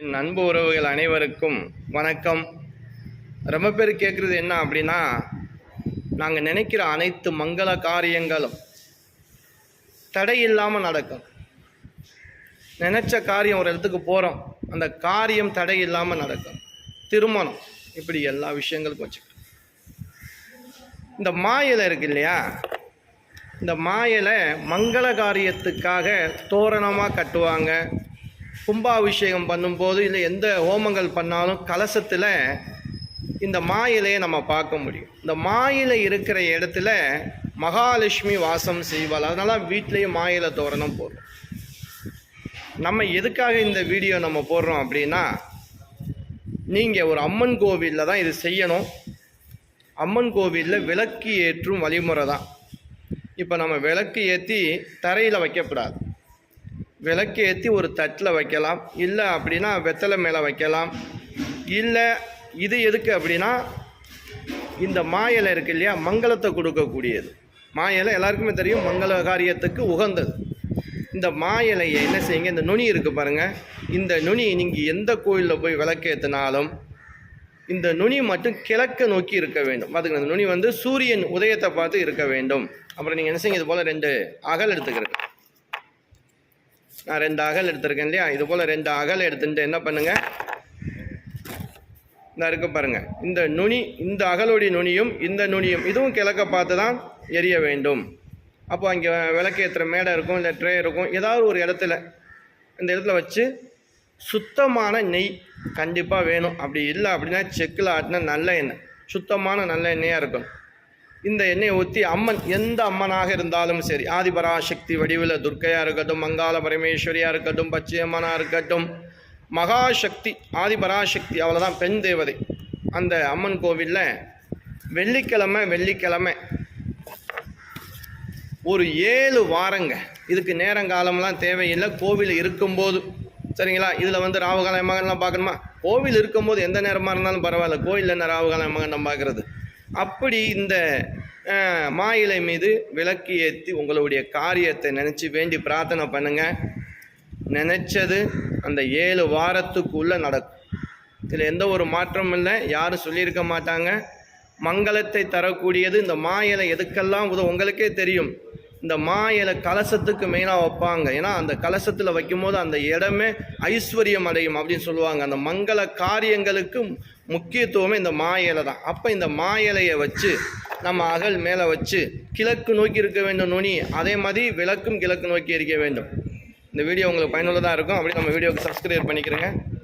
என் அன்பு உறவுகள் அனைவருக்கும் வணக்கம். ரொம்ப பேர் கேட்குறது என்ன அப்படின்னா நாங்கள் நினைக்கிற அனைத்து மங்கள காரியங்களும் தடை இல்லாமல் நடக்கும். நினச்ச காரியம் ஒரு இடத்துக்கு போகிறோம் அந்த காரியம் தடை இல்லாமல் நடக்கும். திருமணம் இப்படி எல்லா விஷயங்களுக்கும் வச்சுக்கிட்டு இந்த மாயிலை இருக்கு இல்லையா? இந்த மாயிலை மங்கள காரியத்துக்காக தோரணமாக கட்டுவாங்க. கும்பாபிஷேகம் பண்ணும்போது இல்லை எந்த ஹோமங்கள் பண்ணாலும் கலசத்தில் இந்த மாயிலையை நம்ம பார்க்க முடியும். இந்த மாயிலை இருக்கிற இடத்துல மகாலட்சுமி வாசம் செய்வாள். அதனால் வீட்லேயும் மாயிலை தோரணம் போடுறோம். நம்ம எதுக்காக இந்த வீடியோ நம்ம போடுறோம் அப்படின்னா நீங்கள் ஒரு அம்மன் கோவிலில் தான் இது செய்யணும். அம்மன் கோவிலில் விளக்கு ஏற்றும் வழிமுறை தான். இப்போ நம்ம விளக்கு ஏற்றி தரையில் வைக்கக்கூடாது. விளக்கு ஏற்றி ஒரு தட்டில் வைக்கலாம். இல்லை அப்படின்னா வெத்தலை மேலே வைக்கலாம். இல்லை இது எதுக்கு அப்படின்னா இந்த மாயலை இருக்கு இல்லையா மங்களத்தை கொடுக்கக்கூடியது. மாயலை எல்லாருக்குமே தெரியும் மங்கள காரியத்துக்கு உகந்தது. இந்த மாயலையை என்ன செய்யுங்க இந்த நுனி இருக்குது பாருங்கள் இந்த நுனி நீங்கள் எந்த கோயிலில் போய் விளக்கேற்றினாலும் இந்த நுனி மட்டும் கிழக்க நோக்கி இருக்க வேண்டும். அதுக்கு அந்த நுனி வந்து சூரியன் உதயத்தை பார்த்து இருக்க வேண்டும். அப்புறம் நீங்கள் என்ன செய்யுங்க இது போல் ரெண்டு அகல் எடுத்துக்கிறது நான் ரெண்டு அகல் எடுத்திருக்கேன் இல்லையா? இது போல் ரெண்டு அகல் எடுத்துட்டு என்ன பண்ணுங்கள் இந்த இருக்க பாருங்கள் இந்த நுனி இந்த அகலுடைய நுனியும் இந்த நுனியும் இதுவும் கிழக்க பார்த்து தான் எரிய வேண்டும். அப்போ அங்கே விளக்கேற்றுற மேடை இருக்கும் இல்லை ட்ரே இருக்கும். ஏதாவது ஒரு இடத்துல இந்த இடத்துல வச்சு சுத்தமான நெய் கண்டிப்பாக வேணும். அப்படி இல்லை அப்படின்னா செக்கில் ஆட்டினா நல்ல எண்ணெய். சுத்தமான நல்ல எண்ணெயாக இருக்கணும். இந்த எண்ணெயை ஊற்றி அம்மன் எந்த அம்மனாக இருந்தாலும் சரி ஆதிபராசக்தி வடிவில் துர்க்கையாக இருக்கட்டும் மங்காள பரமேஸ்வரியாக இருக்கட்டும் பச்சையம்மனாக இருக்கட்டும் மகாசக்தி ஆதிபராசக்தி அவ்வளோதான் பெண் தேவதை. அந்த அம்மன் கோவிலில் வெள்ளிக்கிழமை வெள்ளிக்கிழமை ஒரு ஏழு வாரங்க. இதுக்கு நேரங்காலம்லாம் தேவையில்லை. கோவில் இருக்கும்போது சரிங்களா? இதில் வந்து ராவுகால மகன்லாம் பார்க்கணுமா? கோவில் இருக்கும்போது எந்த நேரமாக இருந்தாலும் பரவாயில்ல. கோயிலில் என்ன ராவுகால மகன் நம்ம பார்க்குறது? அப்படி இந்த மாயிலை மீது விளக்கு ஏற்றி உங்களுடைய காரியத்தை நினச்சி வேண்டி பிரார்த்தனை பண்ணுங்கள் நினச்சது அந்த ஏழு வாரத்துக்குள்ளே நடக்கும். இதில் எந்த ஒரு மாற்றமும் இல்லை. யாரும் சொல்லியிருக்க மாட்டாங்க. மங்களத்தை தரக்கூடியது இந்த மாயலை எதுக்கெல்லாம் உதவும்? உங்களுக்கே தெரியும். இந்த மாயலை கலசத்துக்கு மெயினாக வைப்பாங்க. ஏன்னா அந்த கலசத்தில் வைக்கும்போது அந்த இடமே ஐஸ்வர்யம் அடையும் அப்படின்னு சொல்லுவாங்க. அந்த மங்கள காரியங்களுக்கு முக்கியத்துவமே இந்த மாயலை தான். அப்போ இந்த மாயலையை வச்சு நம்ம அகல் மேலே வச்சு கிழக்கு நோக்கி இருக்க வேண்டும் நுனி. அதே மாதிரி விளக்கும் கிழக்கு நோக்கி இருக்க வேண்டும். இந்த வீடியோ உங்களுக்கு பயனுள்ளதாக இருக்கும். அப்படி நம்ம வீடியோவுக்கு சப்ஸ்கிரைப் பண்ணிக்கிறேங்க.